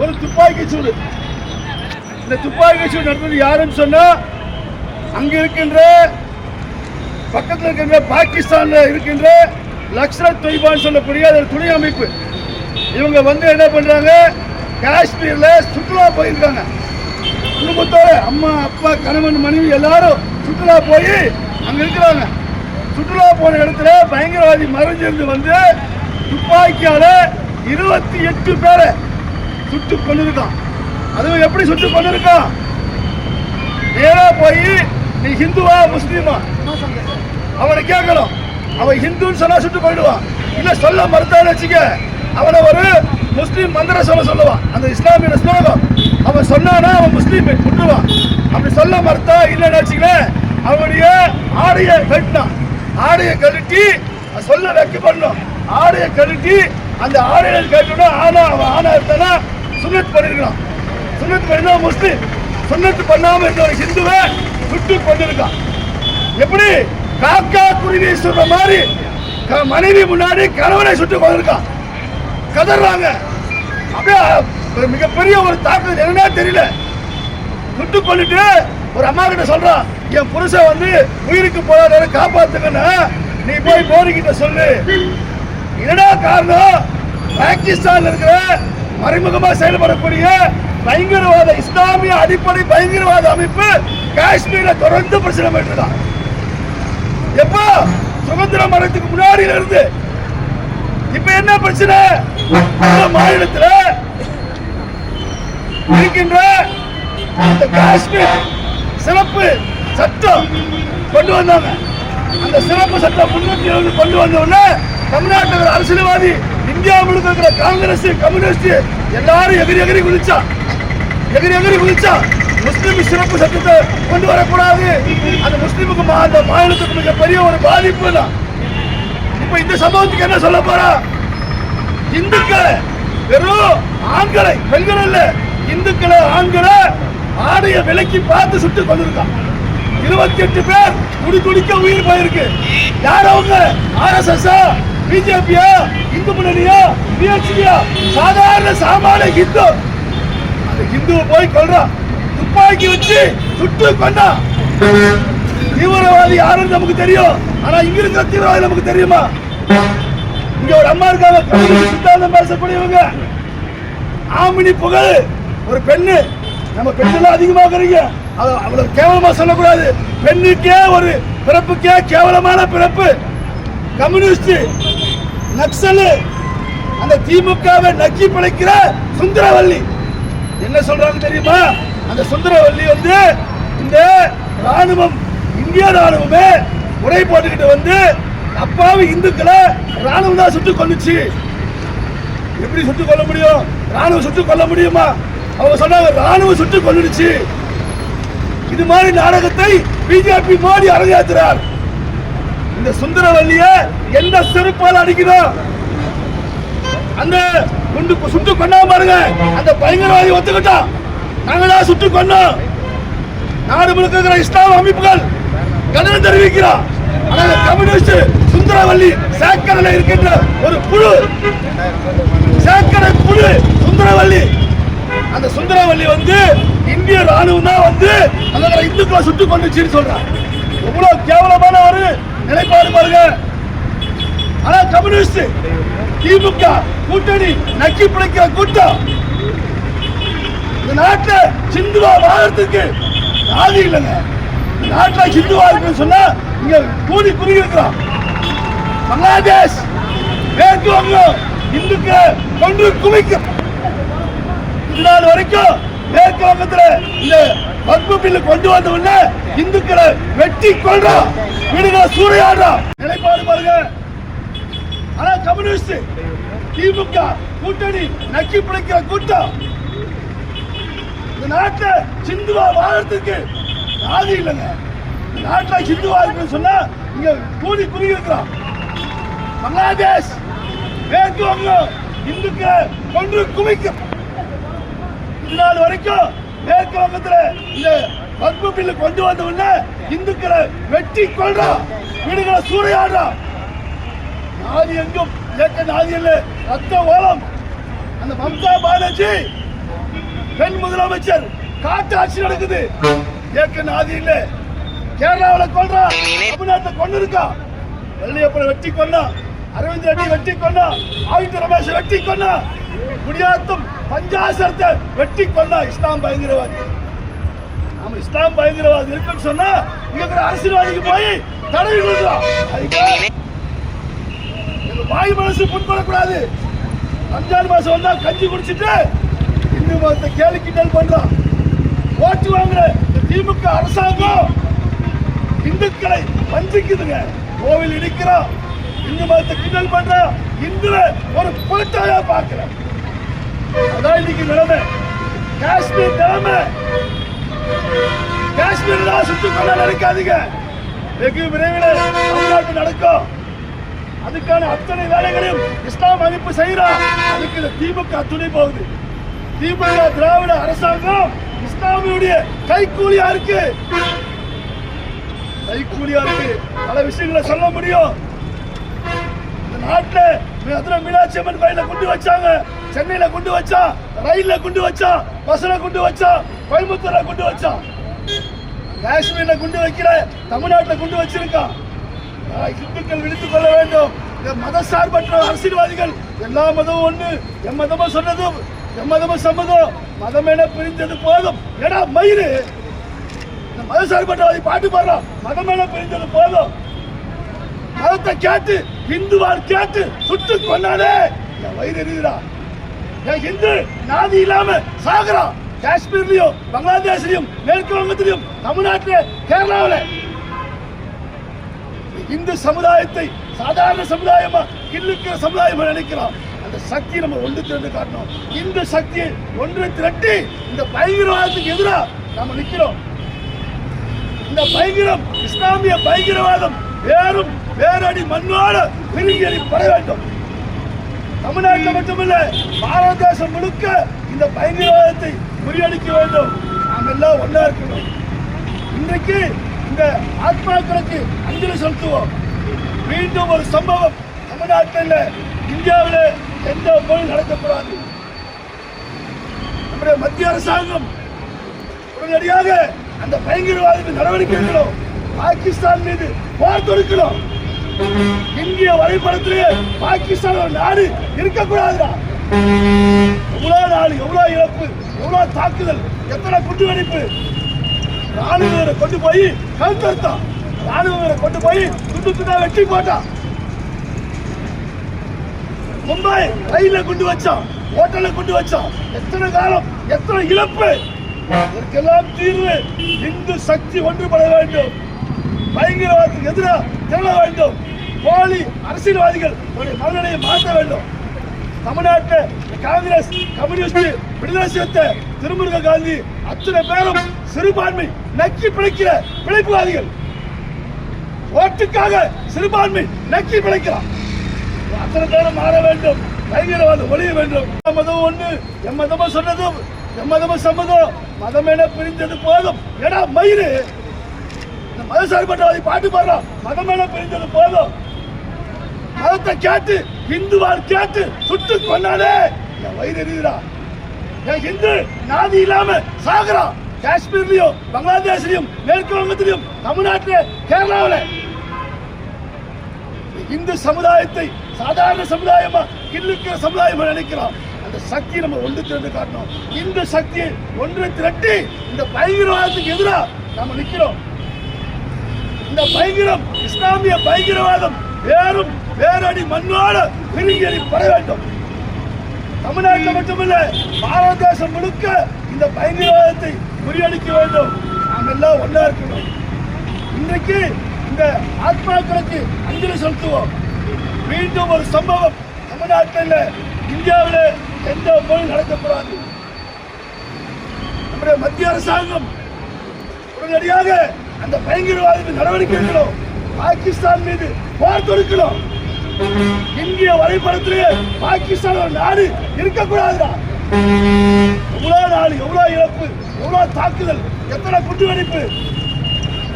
ஒரு துப்பாக்கி சூடு. இந்த துப்பாக்கி சூடு நடந்தது யாருன்னு சொன்னா அங்க இருக்கின்ற பக்கத்தில் இருக்கின்ற பாகிஸ்தான்ல இருக்கின்ற லக்ஷரத் துய்பான்னு சொல்லக்கூடிய அது துணை அமைப்பு. இவங்க வந்து என்ன பண்றாங்க காஷ்மீர்ல சுற்றுலா போயிருக்காங்க. குடும்பத்தோட அம்மா அப்பா கணவன் மனைவி எல்லாரும் சுற்றுலா போய் அங்க இருக்கிறாங்க. சுற்றுலா போன இடத்துல பயங்கரவாதி மறைஞ்சிருந்து வந்து துப்பாக்கியால இருபத்தி எட்டு பேரை சுட்டு கொண்டிருக்கான் அதுவும் எப்படி சுட்டு கொண்டிருக்கான் நேரா போய் நீ ஹிந்துவா முஸ்லீமா? அவனை கேட்கணும். அவன் ஹிந்துன்னு சொன்னா சுட்டு போயிடுவான் இல்ல சொல்ல மறுத்தான்னு வச்சுக்க. அவனை ஒரு முஸ்லீம் மந்திர சொல்ல சொல்லுவான். அந்த இஸ்லாமிய ஸ்லோகம். அவன் சொன்னானா அவன் முஸ்லீம் விட்டுருவான் அப்படி சொல்ல மறுத்தா இல்லைன்னு வச்சுக்கலேன் அவனுடைய ஆடையை கட்டினான் ஆடையை கழட்டி சொல்ல வைக்க பண்ணும் ஆடையை கழட்டி அந்த ஆடையை கட்டணும் ஆனா அவன் ஆனா இருந்தானா? சுண்ணத் பண்ணிருக்கான் சுண்ணத் பண்ணினா முஸ்லீம் சுண்ணத்து பண்ணாம இருந்த ஒரு ஹிந்துவை சுட்டு கொண்டிருக்கான் எப்படி? காக்கா குருவி சொல்ற மாதிரி க- மனைவி முன்னாடி கணவனை சுட்டு கொண்டிருக்கான் கதறாங்க அப்படியே மிகப்பெரிய ஒரு தாக்குதல் என்னன்னா தெரியல. சுட்டு கொண்டுட்டு ஒரு அம்மா கிட்ட சொல்றான் என் புருஷன் வந்து உயிருக்கு போறாரு காப்பாத்துக்கன்னா நீ போய் மோடி சொல்லு. என்னடா காரணம்? பாகிஸ்தான்ல இருக்கிற மறைமுகமாக செயல்படக்கூடிய பயங்கரவாத இஸ்லாமிய அடிப்படை பயங்கரவாத அமைப்பு காஷ்மீரை தொடர்ந்து பிரச்சனை பண்ணிட்டு எப்போ சுதந்திரம் வரதுக்கு முன்னாடி இருந்து இப்ப என்ன பிரச்சனை? இந்த மாநிலத்துல இருக்கின்ற அந்த காஷ்மீர் சிறப்பு சட்டம் கொண்டு வந்தாங்க. அந்த சிறப்பு சட்டம் முன்னூத்தி எழுபது கொண்டு வந்த உடனே தமிழ்நாட்டில் அரசியல்வாதி இந்தியா முழுக்க இருக்கிற காங்கிரஸ் கம்யூனிஸ்ட் எல்லாரும் எகிரி எகிரி குதிச்சா. எகிரி எகிரி குதிச்சா முஸ்லிம் சிறப்பு சட்டத்தை கொண்டு வரக்கூடாது. அந்த முஸ்லிமுக்கு மா- அந்த மாநிலத்துக்கு மிகப்பெரிய ஒரு பாதிப்பு தான். இப்ப இந்த சம்பவத்துக்கு என்ன சொல்ல போறா? இந்துக்களை வெறும் ஆண்களை பெண்கள் இல்ல இந்துக்களை ஆண்களை ஆடைய விலைக்கு பார்த்து சுட்டு கொண்டிருக்கான் இருபத்தி எட்டு பேர் துடி துடிக்க உயிர் போயிருக்கு. யார் அவங்க? ஆர்எஸ்எஸ் பிஜேபியா இந்து முன்னணியா பிஎஸ்சியா சாதாரண சாமான ஹிந்து. அந்த ஹிந்துவை போய் கொல்றான் துப்பாக்கி வச்சு சுட்டு பண்ணா தீவிரவாதி யாருன்னு நமக்கு தெரியும். ஆனா இங்க இருக்கிற தீவிரவாதி நமக்கு தெரியுமா? இங்க ஒரு அம்மா இருக்காங்க. சித்தாந்தம் பேசக்கூடியவங்க. ஆமினி புகழ் ஒரு பெண்ணு. நம்ம பெண்ணெல்லாம் அதிகமாக்குறீங்க. அவ்வளவு கேவலமா சொல்லக்கூடாது. பெண்ணுக்கே ஒரு பிறப்புக்கே கேவலமான பிறப்பு. கம்யூனிஸ்ட் நக்சலு அந்த திமுகவை நக்கி பிழைக்கிற சுந்தரவல்லி. என்ன சொல்றாங்க தெரியுமா? அந்த சுந்தரவல்லி வந்து இந்த ராணுவம் இந்திய ராணுவமே உரை போட்டுக்கிட்டு வந்து அப்பாவி இந்துக்களை ராணுவம் தான் சுட்டு கொண்டுச்சு எப்படி சுட்டு கொல்ல முடியும்? ராணுவம் சுட்டு கொல்ல முடியுமா? அவங்க சொன்னாங்க ராணுவம் சுட்டு கொண்டுடுச்சு இது மாதிரி நாடகத்தை பிஜேபி மோடி அரங்கேற்றுறார் இந்த சுந்தரவல்லிய எந்த செருப்பால் அடிக்கிறோம் அந்த குண்டு சுட்டு கொண்டா பாருங்க. அந்த பயங்கரவாதி ஒத்துக்கிட்டோம் நாங்களா சுட்டு கொண்டோம். நாடு முழுக்க இருக்கிற இஸ்லாம் அமைப்புகள் கண்டனம் தெரிவிக்கிறோம். ஆனால் கம்யூனிஸ்ட் சுந்தரவல்லி சேக்கரில் இருக்கின்ற ஒரு குழு சேக்கரை குழு சுந்தரவல்லி. அந்த சுந்தரவல்லி வந்து இந்திய ராணுவம் தான் வந்து அந்த இந்துக்களை சுட்டு கொண்டுச்சுன்னு சொல்றான் எவ்வளவு கேவலமான ஒரு நிலைப்பாடு பாருங்க. ஆனா கம்யூனிஸ்ட் திமுக கூட்டணி நக்கி பிடிக்கிற கூட்டம். இந்த நாட்டுல சிந்துவா வாழறதுக்கு ஆதி இல்லைங்க. இந்த நாட்டுல சிந்துவா இருக்குன்னு சொன்னா இங்க கூடி குறுகி இருக்கிறோம் பங்களாதேஷ் மேற்கு வங்கம் இந்துக்க கொண்டு குவிக்கும் இது நாள் வரைக்கும் மேற்கு வங்கத்தில் இந்த வக்பு பில்லு கொண்டு வந்த உடனே இந்துக்களை வெட்டி கொள்றோம் வீடுகளை சூறையாடுறோம் நிலைப்பாடு பாருங்க. ஆனா கம்யூனிஸ்ட் திமுக கூட்டணி நக்கி பிடிக்கிற கூட்டம். இந்த நாட்டில் சிந்துவா வாழறதுக்கு ஆதி இல்லைங்க. இந்த நாட்டில் சிந்துவா இருக்குன்னு சொன்னா இங்க கூலி குறுகி இருக்கிறோம் பங்களாதேஷ் மேற்கு வங்கம் இந்துக்களை கொன்று குவிக்கும். இது நாள் வரைக்கும் மேற்கு வங்கத்துல இந்த வக்பு பில்லு கொண்டு வந்த உடனே இந்துக்களை வெட்டி கொள்றான் வீடுகளை சூறையாடுறோம் நாதி எங்கும் இயக்க நாதி இல்ல ரத்த ஓலம். அந்த மம்தா பானர்ஜி பெண் முதலமைச்சர் காட்டு ஆட்சி நடக்குது. ஏக்க நாதி இல்ல. கேரளாவில் கொள்றான் தமிழ்நாட்டில் கொண்டு இருக்கா வெள்ளையப்பனை வெட்டி கொண்டான் அரவிந்த் ரெட்டி வெட்டி கொண்டா ஆதித்ய ரமேஷ் வெட்டி கொண்டா குடியாத்தம் பஞ்சாசரத்தை வெட்டி கொண்டா இஸ்லாம் பயங்கரவாதி. நாம இஸ்லாம் பயங்கரவாதி இருக்குன்னு சொன்னா இங்க இருக்கிற அரசியல்வாதிக்கு போய் தடவி கொடுக்கலாம் எங்க வாய் மனசு புண்படக்கூடாது. ரம்ஜான் மாசம் வந்தா கஞ்சி குடிச்சிட்டு இந்து மதத்தை கேலி கிண்டல் பண்றான். ஓட்டு வாங்குற இந்த திமுக அரசாங்கம் இந்துக்களை வஞ்சிக்குதுங்க. கோவில் இடிக்கிறோம் இந்து மதத்தை கிண்டல் பண்ற. இந்துல ஒரு புரட்டாயா பாக்குறேன் அதான் இன்னைக்கு நிலைமை. காஷ்மீர் நிலைமை. காஷ்மீர் தான் கொள்ள நினைக்காதீங்க. வெகு விரைவில் தமிழ்நாட்டு நடக்கும். அதுக்கான அத்தனை வேலைகளையும் இஸ்லாம் அமைப்பு செய்யறோம் அதுக்கு இந்த திமுக துணை போகுது. திமுக திராவிட அரசாங்கம் இஸ்லாமியுடைய கைக்கூலியா இருக்கு. கைக்கூலியா இருக்கு. பல விஷயங்களை சொல்ல முடியும். நாட்டுல மதுரை மீனாட்சி அம்மன் கோயில கொண்டு வச்சாங்க? சென்னையில கொண்டு வச்சா ரயில்ல கொண்டு வச்சா பஸ்ல கொண்டு வச்சா கோயம்புத்தூர்ல கொண்டு வச்சா? காஷ்மீர்ல கொண்டு வைக்கிற தமிழ்நாட்டுல கொண்டு வச்சிருக்கான் ஆஹ் இந்துக்கள் விழித்துக் கொள்ள வேண்டும். இந்த மத சார்பற்ற அரசியல்வாதிகள் எல்லா மதமும் ஒண்ணு. எம் மதமும் சொன்னதும் எம் மதமும் சம்மதம். மதம் என பிரிந்தது போதும். ஏடா மயிறு இந்த மத சார்பற்றவாதி பாட்டு பாடுறான் மதம் என பிரிந்தது போதும். மதத்தை கேட்டு இந்துவார் கேட்டு சுட்டு கொண்டானே என் வயிறு எரியுதுடா. என் இந்து நாதி இல்லாம சாகுறான் காஷ்மீர்லயும் பங்களாதேஷ்லயும் மேற்கு வங்கத்திலையும் தமிழ்நாட்டில கேரளாவில. இந்து சமுதாயத்தை சாதாரண சமுதாயமா கிள்ளுக்கிற சமுதாயமா நினைக்கிறோம் அந்த சக்தி நம்ம ஒன்று திரண்டு காட்டணும். இந்த சக்தியை ஒன்று திரட்டி இந்த பயங்கரவாதத்துக்கு எதிராக நாம நிக்கிறோம். இந்த பயங்கரம் இஸ்லாமிய பயங்கரவாதம் வேறும் வேரடி மண்ணோடு பிரிஞ்சலி பட வேண்டும். தமிழ்நாட்டில் மட்டுமல்ல பாரத தேசம் முழுக்க இந்த பயங்கரவாதத்தை முறியடிக்க வேண்டும். நாம் எல்லாம் ஒன்றா இருக்கணும். இன்றைக்கு இந்த ஆத்மாக்களுக்கு அஞ்சலி செலுத்துவோம். மீண்டும் ஒரு சம்பவம் தமிழ்நாட்டில் இந்தியாவில் எந்த மொழி நடக்கக்கூடாது. நம்முடைய மத்திய அரசாங்கம் உடனடியாக அந்த பயங்கரவாதிக்கு நடவடிக்கை எடுக்கணும் பாகிஸ்தான் மீது போர் தொடுக்கணும். இந்திய வரைபடத்திலே பாகிஸ்தான் ஒரு நாடு இருக்கக்கூடாதுடா. எவ்வளவு நாடு எவ்வளவு இழப்பு எவ்வளவு தாக்குதல் எத்தனை குண்டு வெடிப்பு ராணுவ கொண்டு போய் கழுத்தறுத்தான். ராணுவ கொண்டு போய் துண்டு துண்டா வெட்டி போட்டான். மும்பை ரயில்ல கொண்டு வச்சான் ஹோட்டல்ல கொண்டு வச்சான். எத்தனை காலம் எத்தனை இழப்பு? இதற்கெல்லாம் தீர்வு இந்து சக்தி ஒன்றுபட வேண்டும். பயங்கரவாதத்துக்கு எதிராக திரள வேண்டும். போலி அரசியல்வாதிகள் மனநிலையை மாற்ற வேண்டும். தமிழ்நாட்டில் காங்கிரஸ் கம்யூனிஸ்ட் விடுதலை சிறுத்தை திருமுருக காந்தி அத்தனை பேரும் சிறுபான்மை நக்கி பிழைக்கிற பிழைப்புவாதிகள். ஓட்டுக்காக சிறுபான்மை நக்கி பிழைக்கிறான் அத்தனை பேரும் மாற வேண்டும். பயங்கரவாதம் ஒழிய வேண்டும். மதம் ஒண்ணு எம் மதமும் சொன்னதும் எம் மதமும் சம்மதம். மதம் என பிரிந்தது போதும். ஏடா மயிறு. இந்த மத சார்பற்றவாதி பாட்டு பாடுறோம் மதம் என பிரிந்தது போதும். மதத்தை கேட்டு இந்துவால் கேட்டு சுட்டு கொண்டாடே என் வயிறு எரியுதுடா. என் இந்து நாதி இல்லாம சாகுறான் காஷ்மீர்லயும் பங்களாதேஷ்லயும் மேற்கு வங்கத்திலையும் தமிழ்நாட்டுல கேரளாவுல. இந்து சமுதாயத்தை சாதாரண சமுதாயமா கில்லுக்கிற சமுதாயமா நினைக்கிறோம் அந்த சக்தி நம்ம ஒன்று திரண்டு காட்டணும். இந்த சக்தியை ஒன்று திரட்டி இந்த பயங்கரவாதத்துக்கு எதிராக நம்ம நிக்கிறோம். இந்த பயங்கரம் இஸ்லாமிய பயங்கரவாதம் வேறும் வேரடி மண்ணோட பிரிங்கி பட வேண்டும். தமிழ்நாட்டில் மட்டுமல்ல பாரத தேசம் முழுக்க இந்த பயங்கரவாதத்தை முறியடிக்க வேண்டும். நாம் எல்லாம் ஒன்றா இருக்கணும். இன்றைக்கு இந்த ஆத்மாக்களுக்கு அஞ்சலி செலுத்துவோம். மீண்டும் ஒரு சம்பவம் தமிழ்நாட்டில் இந்தியாவில் எந்த மொழி நடக்கக்கூடாது. நம்முடைய மத்திய அரசாங்கம் உடனடியாக அந்த பயங்கரவாதிகள் நடவடிக்கை எடுக்கணும். பாகிஸ்தான் மீது போர் தொடுக்கணும் இந்திய வரைபடத்திலேயே பாகிஸ்தான் ஒரு நாடு இருக்கக்கூடாதுடா. எவ்வளவு நாடு எவ்வளவு இழப்பு எவ்வளவு தாக்குதல் எத்தனை குண்டு வெடிப்பு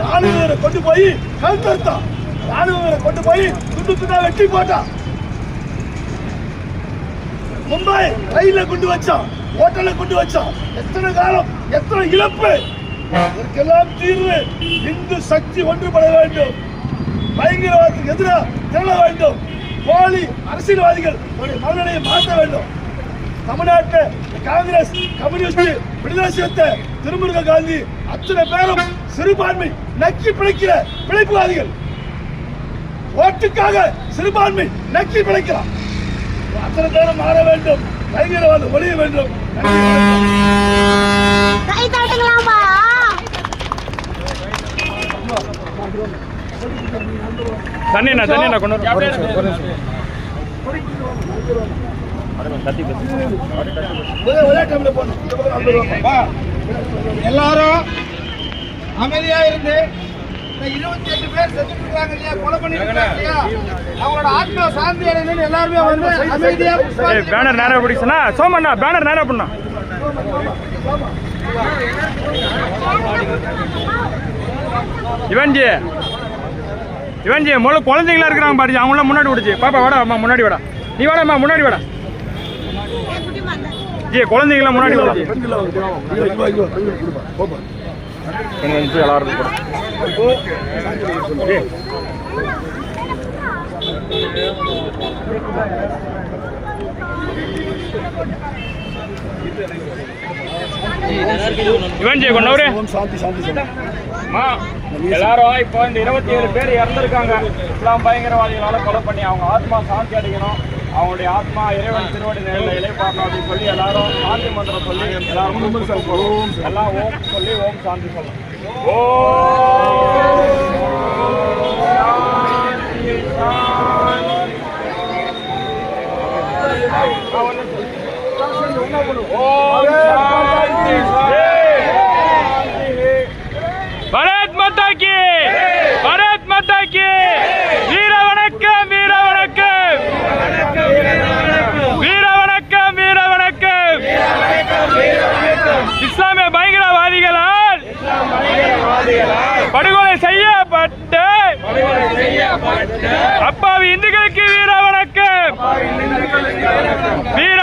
ராணுவ கொண்டு போய் கழுத்தறுத்தான் ராணுவ வீரரை கொண்டு போய் துண்டு துண்டா வெட்டி போட்டான் மும்பை ரயில்ல கொண்டு வச்சோம் ஹோட்டல்ல கொண்டு வச்சோம் எத்தனை காலம் எத்தனை இழப்பு. இதற்கெல்லாம் தீர்வு இந்து சக்தி ஒன்றுபட வேண்டும். பயங்கரவாதத்துக்கு எதிராக திரள வேண்டும். போலி அரசியல்வாதிகள் மனநிலையை மாற்ற வேண்டும். தமிழ்நாட்டில் காங்கிரஸ் கம்யூனிஸ்ட் விடுதலை சிறுத்தை திருமுருக காந்தி அத்தனை பேரும் சிறுபான்மை நக்கி பிழைக்கிற பிழைப்புவாதிகள். ஓட்டுக்காக சிறுபான்மை நக்கி பிழைக்கலாம். அத்தனை பேரும் மாற வேண்டும். பயங்கரவாதம் ஒழிய வேண்டும். நன்றி, வணக்கம். கை தட்டுங்களாம்பா தண்ணிண்ணா தண்ணிண்ணா கொண்டு. எல்லாரும் அமைதியா இருந்து இருபத்தி எட்டு பேர் செத்துட்டு இருக்காங்க இல்லையா? கொலை பண்ணிட்டு இருக்காங்க இல்லையா? அவங்களோட ஆத்மா சாந்தி அடையணும்னு எல்லாருமே வந்து அமைதியா பேனர் நேரா பிடிச்சுனா சோமண்ணா பேனர் நேரா பண்ணா இவன்ஜி. இவன்ஜி முதல்ல குழந்தைங்களா இருக்கிறாங்க பாருங்க அவங்களாம் முன்னாடி விடுச்சு பாப்பா வாடா அம்மா முன்னாடி வாடா. நீ வாடாம்மா முன்னாடி வாடா. ஜி குழந்தைங்களாம் முன்னாடி விடுச்சு பெண்கள் வாங்க. இங்க, இங்க எல்லாரும் இப்போ இந்த இருபத்தி ஏழு பேர் இறந்திருக்காங்க இஸ்லாம் பயங்கரவாதிகளால கொலை பண்ணி அவங்க ஆத்மா சாந்தி அடைக்கணும் அவங்களுடைய ஆத்மா இறைவன் திருவடி நேரில் இலைப்பாடணும் அப்படின்னு சொல்லி எல்லாரும் சாந்தி மந்திரம் சொல்லி எல்லாரும் கூப்பிட்டு போறோம். எல்லாம் ஓம் சொல்லி ஓம் சாந்தி சொல்லணும் சொல்லு. ஓம் சாந்தி, சாந்தி. பரத் மாதா கி பரத் மாதா கி வீர வணக்கம் வீர வணக்கம்! வீர வணக்கம் வீர வணக்கம்! இஸ்லாமிய பயங்கரவாதிகளால் படுகொலை செய்யப்பட்ட அப்பாவி இந்துக்களுக்கு வீர வணக்கம்! வீர